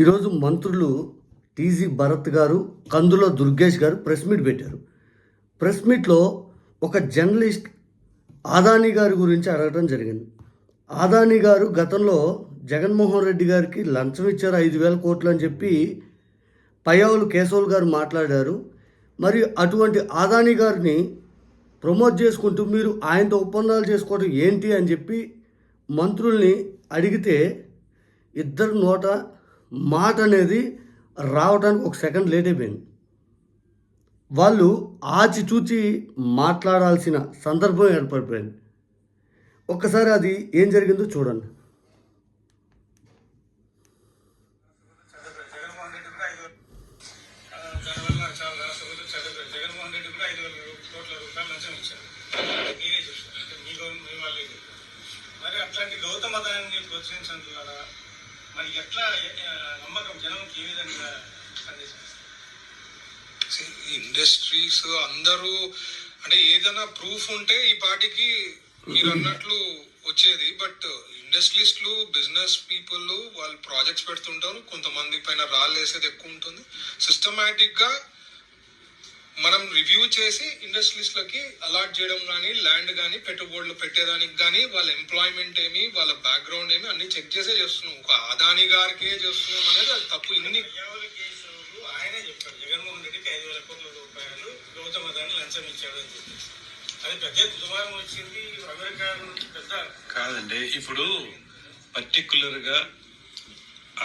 ఈరోజు మంత్రులు టీజీ భరత్ గారు కందుల దుర్గేష్ గారు ప్రెస్ మీట్ పెట్టారు. ప్రెస్ మీట్లో ఒక జర్నలిస్ట్ ఆదాని గారి గురించి అడగడం జరిగింది. ఆదానీ గారు గతంలో జగన్మోహన్ రెడ్డి గారికి లంచం ఇచ్చారు ఐదు వేల కోట్లు అని చెప్పి పయ్యావులు కేశవులు గారు మాట్లాడారు. మరియు అటువంటి ఆదానీ గారిని ప్రమోట్ చేసుకుంటూ మీరు ఆయనతో ఒప్పందాలు చేసుకోవడం ఏంటి అని చెప్పి మంత్రుల్ని అడిగితే ఇద్దరు నోట మాట అనేది రావడానికి ఒక సెకండ్ లేట్ అయిపోయింది. వాళ్ళు ఆచితూచి మాట్లాడాల్సిన సందర్భం ఏర్పడిపోయింది. ఒక్కసారి అది ఏం జరిగిందో చూడండి. మరి అట్లాంటి గౌతమ దాన్ని ప్రోత్సహించండి కదా. మరి ఎట్లా నమ్మకం జనంకి ఏ విధంగా సందేశం? ఇండస్ట్రీస్ అందరూ అంటే ఏదైనా ప్రూఫ్ ఉంటే ఈ పార్టీకి మీరు అన్నట్లు వచ్చేది. బట్ ఇండస్ట్రియలిస్టులు బిజినెస్ పీపుల్ వాళ్ళు ప్రాజెక్ట్స్ పెడుతుంటారు. కొంతమంది పైన రాళ్ళు వేసేది ఎక్కువ ఉంటుంది. సిస్టమేటిక్గా మనం రివ్యూ చేసి ఇండస్ట్రియలిస్టులకి అలాట్ చేయడం కానీ ల్యాండ్ కానీ పెట్టుబడులు పెట్టేదానికి కానీ వాళ్ళ ఎంప్లాయ్మెంట్ ఏమి వాళ్ళ బ్యాక్గ్రౌండ్ ఏమి అన్ని చెక్ చేసే చేస్తున్నాం. ఒక అదాని గారికే చేస్తున్నాం అనేది అది తప్పు. ఇన్ని ఆయనే చెప్పారు జగన్మోహన్ రెడ్డికి ఐదు వేల కోట్ల రూపాయలు గౌతమ దాన్ని లంచం ఇచ్చాడు అని చెప్పి. అది పెద్ద దుమారం వచ్చింది. అమెరికా పెద్ద కాదండి ఇప్పుడు పర్టికులర్గా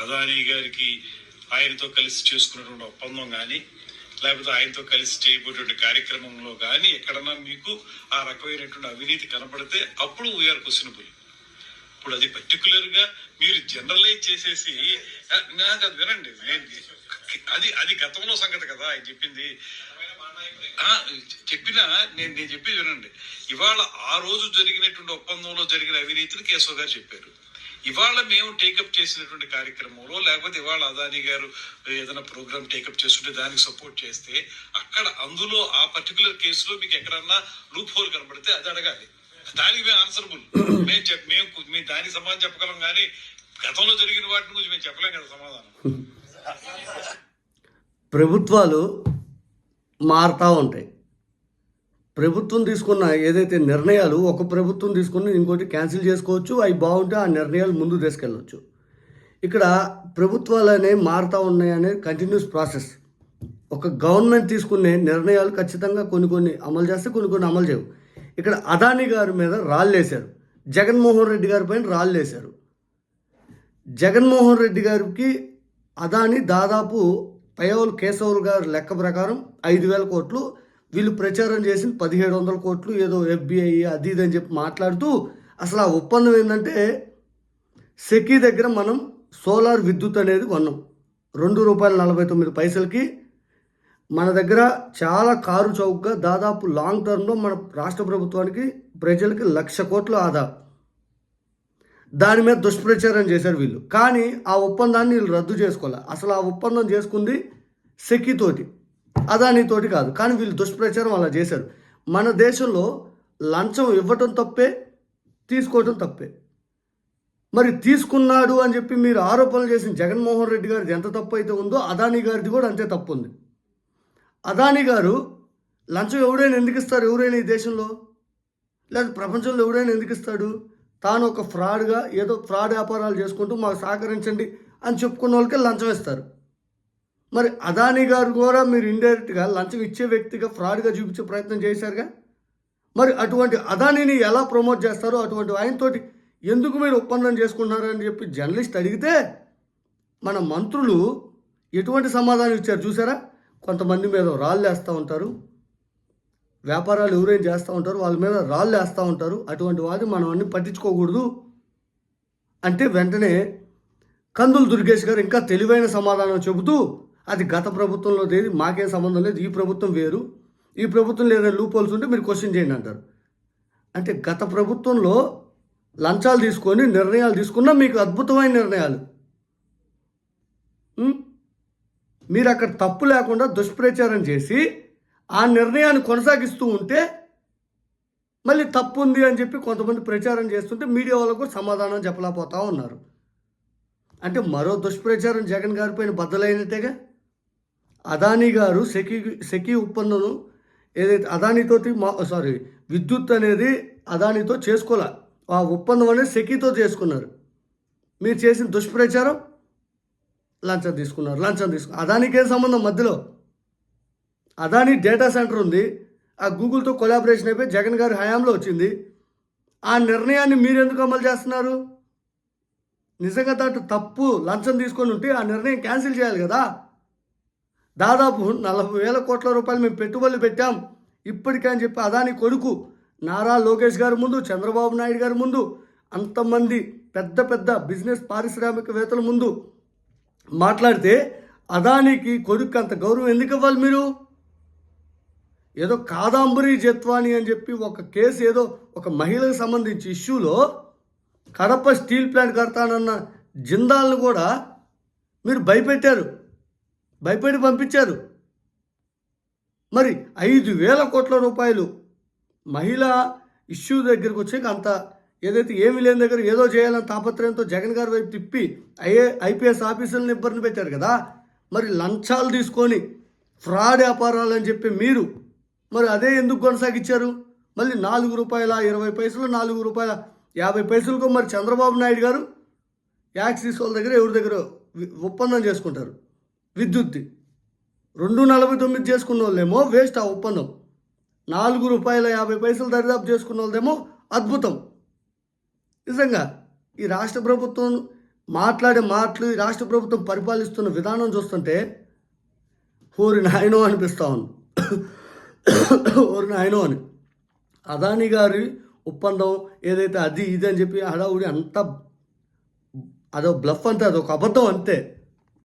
అదానీ గారికి ఆయనతో కలిసి చేసుకున్నటువంటి ఒప్పందం కానీ లేకపోతే ఆయనతో కలిసి చేయబోయేటువంటి కార్యక్రమంలో కానీ ఎక్కడన్నా మీకు ఆ రకమైనటువంటి అవినీతి కనపడితే అప్పుడు వీఆర్ క్వశ్చనబుల్ ఇప్పుడు అది పర్టికులర్గా మీరు జనరలైజ్ చేసేసి నాకు అది వినండి నేను అది అది గతంలో సంగతి కదా ఆయన చెప్పింది. చెప్పినా నేను నేను చెప్పి వినండి. ఇవాళ ఆ రోజు జరిగినటువంటి ఒప్పందంలో జరిగిన అవినీతిని కేశవ్ గారు చెప్పారు. ఇవాళ మేము టేకప్ చేసినటువంటి కార్యక్రమంలో లేకపోతే ఇవాళ అదాని గారు ఏదైనా ప్రోగ్రామ్ టేకప్ చేస్తుంటే దానికి సపోర్ట్ చేస్తే అక్కడ అందులో ఆ పర్టికులర్ కేసులో మీకు ఎక్కడన్నా లూప్ హోల్ కనబడితే అది అడగాలి. దానికి మేము ఆన్సరబుల్ మేము చెప్ మేము మేము దానికి సమాధానం చెప్పగలం కానీ గతంలో జరిగిన వాటి గురించి మేము చెప్పలేం కదా సమాధానం. ప్రభుత్వాలు మారుతూ ఉంటాయి. ప్రభుత్వం తీసుకున్న ఏదైతే నిర్ణయాలు ఒక ప్రభుత్వం తీసుకుని ఇంకోటి క్యాన్సిల్ చేసుకోవచ్చు అవి బాగుంటే ఆ నిర్ణయాలు ముందు తీసుకెళ్ళవచ్చు ఇక్కడ ప్రభుత్వాలు అనేవి మారుతూ ఉన్నాయనే కంటిన్యూస్ ప్రాసెస్ ఒక గవర్నమెంట్ తీసుకునే నిర్ణయాలు ఖచ్చితంగా కొన్ని కొన్ని అమలు చేస్తే కొన్ని కొన్ని అమలు చేయవు. ఇక్కడ అదాని గారి మీద రాళ్ళేశారు జగన్మోహన్ రెడ్డి గారి పైన రాళ్ళేశారు జగన్మోహన్ రెడ్డి గారికి అదాని దాదాపు పయ్యవులు కేశవులు గారి లెక్క ప్రకారం ఐదు వేల కోట్లు వీళ్ళు ప్రచారం చేసిన పదిహేడు వందల కోట్లు ఏదో ఎఫ్బిఐ అది ఇది అని చెప్పి మాట్లాడుతూ అసలు ఆ ఒప్పందం ఏంటంటే సెకీ దగ్గర మనం సోలార్ విద్యుత్ అనేది కొన్నాం. రెండు రూపాయల నలభై తొమ్మిది పైసలకి. మన దగ్గర చాలా కారు చౌకగా దాదాపు లాంగ్ టర్మ్లో మన రాష్ట్ర ప్రభుత్వానికి ప్రజలకి లక్ష కోట్ల ఆదా. దాని మీద దుష్ప్రచారం చేశారు వీళ్ళు. కానీ ఆ ఒప్పందాన్ని వీళ్ళు రద్దు చేసుకోవాలి అసలు ఆ ఒప్పందం చేసుకుంది సెక్కితోటి అదానితోటి కాదు. కానీ వీళ్ళు దుష్ప్రచారం అలా చేశారు. మన దేశంలో లంచం ఇవ్వటం తప్పే తీసుకోవటం తప్పే. మరి తీసుకున్నాడు అని చెప్పి మీరు ఆరోపణలు చేసిన జగన్మోహన్ రెడ్డి గారిది ఎంత తప్పు అయితే ఉందో అదానీ గారిది కూడా అంతే తప్పు ఉంది. అదానీ గారు లంచం ఎవడైనా ఎందుకు ఇస్తారు? ఎవరైనా ఈ దేశంలో? లేదా ప్రపంచంలో ఎవడైనా ఎందుకు ఇస్తాడు? తాను ఒక ఫ్రాడ్గా ఏదో ఫ్రాడ్ వ్యాపారాలు చేసుకుంటూ మాకు సహకరించండి అని చెప్పుకున్న వాళ్ళకి లంచం ఇస్తారు. మరి అదానీ గారు కూడా మీరు ఇండైరెక్ట్గా లంచం ఇచ్చే వ్యక్తిగా ఫ్రాడ్గా చూపించే ప్రయత్నం చేశారుగా? మరి అటువంటి అదానీని ఎలా ప్రమోట్ చేస్తారో అటువంటి ఆయనతోటి ఎందుకు మీరు ఒప్పందం చేసుకున్నారని చెప్పి జర్నలిస్ట్ అడిగితే మన మంత్రులు ఎటువంటి సమాధానం ఇచ్చారు చూసారా? కొంతమంది మీద రాళ్ళు వేస్తూ ఉంటారు. వ్యాపారాలు ఎవరేం చేస్తూ ఉంటారు వాళ్ళ మీద రాళ్ళు వేస్తూ ఉంటారు. అటువంటి వాటిని మనం అన్ని పట్టించుకోకూడదు. అంటే వెంటనే కందులు దుర్గేష్ గారు ఇంకా తెలివైన సమాధానం చెబుతూ అది గత ప్రభుత్వంలో ఏది మాకేం సంబంధం లేదు ఈ ప్రభుత్వం వేరు. ఈ ప్రభుత్వం ఏదైనా లూపోల్స్ ఉంటే మీరు క్వశ్చన్ చేయండి అంటారు. అంటే గత ప్రభుత్వంలో లంచాలు తీసుకొని నిర్ణయాలు తీసుకున్నా మీకు అద్భుతమైన నిర్ణయాలు. మీరు అక్కడ తప్పు లేకుండా దుష్ప్రచారం చేసి ఆ నిర్ణయాన్ని కొనసాగిస్తూ ఉంటే మళ్ళీ తప్పు ఉంది అని చెప్పి కొంతమంది ప్రచారం చేస్తుంటే మీడియా వాళ్ళకు సమాధానం చెప్పలేకపోతా ఉన్నారు. అంటే మరో దుష్ప్రచారం జగన్ గారిపైన బద్దలైనట్టేగా? అదానీ గారు సెకి సెకి ఒప్పందం ఏదైతే అదానితోటి మా సారీ విద్యుత్ అనేది అదానితో చేసుకోలే. ఆ ఒప్పందం అనేది సెకితో చేసుకున్నారు. మీరు చేసిన దుష్ప్రచారం లంచం తీసుకున్నారు లంచం తీసుకున్నారు అదానికి ఏం సంబంధం మధ్యలో? అదాని డేటా సెంటర్ ఉంది ఆ గూగుల్తో కొలాబరేషన్ అయిపోయి జగన్ గారి హయాంలో వచ్చింది. ఆ నిర్ణయాన్ని మీరు ఎందుకు అమలు చేస్తున్నారు? నిజంగా దాంట్లో తప్పు లంచం తీసుకొని ఉంటే ఆ నిర్ణయం క్యాన్సిల్ చేయాలి కదా? దాదాపు నలభై వేల కోట్ల రూపాయలు మేము పెట్టుబడులు పెట్టాం. ఇప్పటికే అని చెప్పి అదాని కొడుకు నారా లోకేష్ గారి ముందు చంద్రబాబు నాయుడు గారి ముందు అంతమంది పెద్ద పెద్ద బిజినెస్ పారిశ్రామికవేత్తల ముందు మాట్లాడితే అదానికి కొడుకు అంత గౌరవం ఎందుకు ఇవ్వాలి మీరు? ఏదో కాదాంబరి జత్వాని అని చెప్పి ఒక కేసు ఏదో ఒక మహిళకు సంబంధించి ఇష్యూలో కడప స్టీల్ ప్లాంట్ కడతానన్న జిందాల్ని కూడా మీరు భయపెట్టారు. భయపడి పంపించారు. మరి ఐదు వేల కోట్ల రూపాయలు మహిళా ఇష్యూ దగ్గరికి వచ్చాక అంత ఏదైతే ఏమీ లేని దగ్గర ఏదో చేయాలని తాపత్రయంతో జగన్ గారి వైపు తిప్పి ఐఏ ఐపీఎస్ ఆఫీసులను ఇబ్బంది పెట్టారు కదా. మరి లంచాలు తీసుకొని ఫ్రాడ్ వ్యాపారాలు అని చెప్పి మీరు మరి అదే ఎందుకు కొనసాగించారు? మళ్ళీ నాలుగు రూపాయల ఇరవై పైసలు నాలుగు రూపాయల యాభై పైసలకు మరి చంద్రబాబు నాయుడు గారు యాక్సిస్ వాళ్ళ దగ్గర ఎవరి దగ్గర ఒప్పందం చేసుకుంటారు? విద్యుత్ది రెండు నలభై తొమ్మిది చేసుకున్న వాళ్ళేమో వేస్ట్ ఆ ఒప్పందం. నాలుగు రూపాయల యాభై పైసలు దరిదాపు చేసుకున్న వాళ్ళేమో అద్భుతం. నిజంగా ఈ రాష్ట్ర ప్రభుత్వం మాట్లాడే మాటలు ఈ రాష్ట్ర ప్రభుత్వం పరిపాలిస్తున్న విధానం చూస్తుంటే ఓరి నాయనో అనిపిస్తా ఉంది. ఓరి నాయనో అని. అదాని గారి ఒప్పందం ఏదైతే అది ఇది అని చెప్పి హడావుడి అంతా అదో బ్లఫ్ అంతే అదొక అబద్ధం అంతే.